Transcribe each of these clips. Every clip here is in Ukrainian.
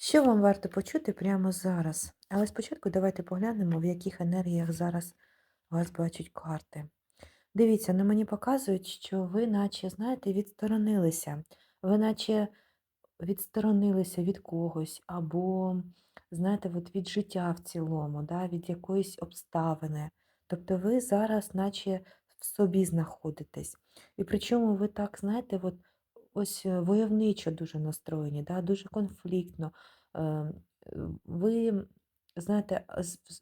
Що вам варто почути прямо зараз? Але спочатку давайте поглянемо, в яких енергіях зараз вас бачать карти. Дивіться, ну мені показують, що ви наче, знаєте, відсторонилися. Ви наче відсторонилися від когось, або, знаєте, от від життя в цілому, да, від якоїсь обставини. Тобто ви зараз, наче в собі знаходитесь. І причому ви так, знаєте, от ось е, войовничо дуже настроєні, да, дуже конфліктно. Е, е, Ви, знаєте,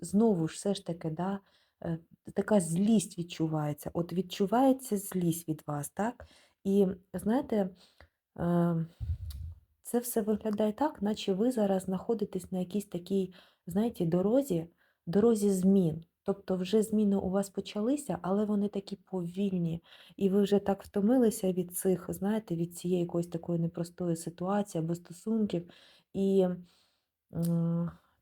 знову ж все ж таки, да, е, така злість відчувається. От відчувається злість від вас, так? І знаєте, е, це все виглядає так, наче ви зараз знаходитесь на якійсь такій, знаєте, дорозі, дорозі змін. Тобто вже зміни у вас почалися, але вони такі повільні, і ви вже так втомилися від цих, знаєте, від цієї якоїсь такої непростої ситуації або стосунків. І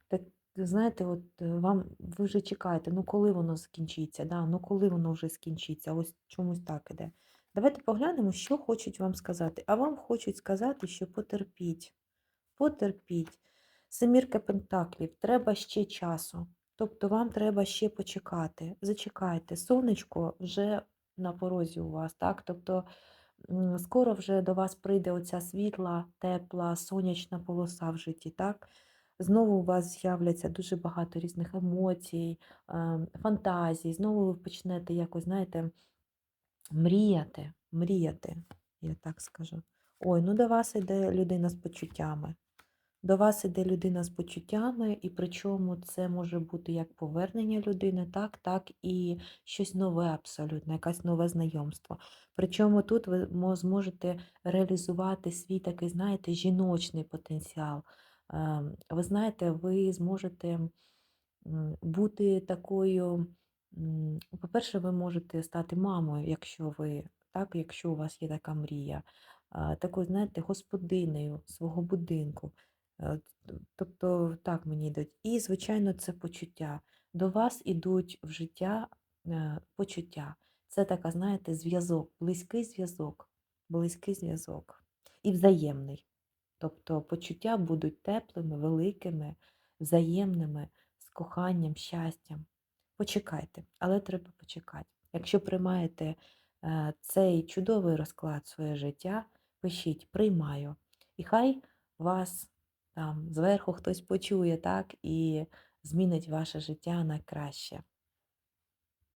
так, знаєте, от е, вам ви вже чекаєте, ну коли воно закінчиться, да? ну коли воно вже скінчиться, ось чомусь так іде. Давайте поглянемо, що хочуть вам сказати. А вам хочуть сказати, що потерпіть. Потерпіть. Семірка пентаклів, треба ще часу. Тобто вам треба ще почекати. Зачекайте, сонечко вже на порозі у вас, так? Тобто скоро вже до вас прийде оця світла, тепла, сонячна полоса в житті, так? Знову у вас з'являться дуже багато різних емоцій, ем, фантазій. Знову ви почнете якось, знаєте, Мріяти, мріяти, я так скажу. Ой, ну до вас іде людина з почуттями. До вас іде людина з почуттями, і причому це може бути як повернення людини, так, так і щось нове абсолютно, якесь нове знайомство. Причому тут ви зможете реалізувати свій такий, знаєте, жіночний потенціал. Ем, Ви знаєте, ви зможете бути такою. По-перше, ви можете стати мамою, якщо ви так, якщо у вас є така мрія, такою, знаєте, господинею свого будинку. Тобто, так мені йдуть. І, звичайно, це почуття. До вас ідуть в життя е, почуття. Це така, знаєте, зв'язок, близький зв'язок, близький зв'язок і взаємний. Тобто почуття будуть теплими, великими, взаємними, з коханням, щастям. Почекайте, але треба почекати. Якщо приймаєте е, цей чудовий розклад своє життя, пишіть приймаю. І хай вас там зверху хтось почує, так, і змінить ваше життя на краще.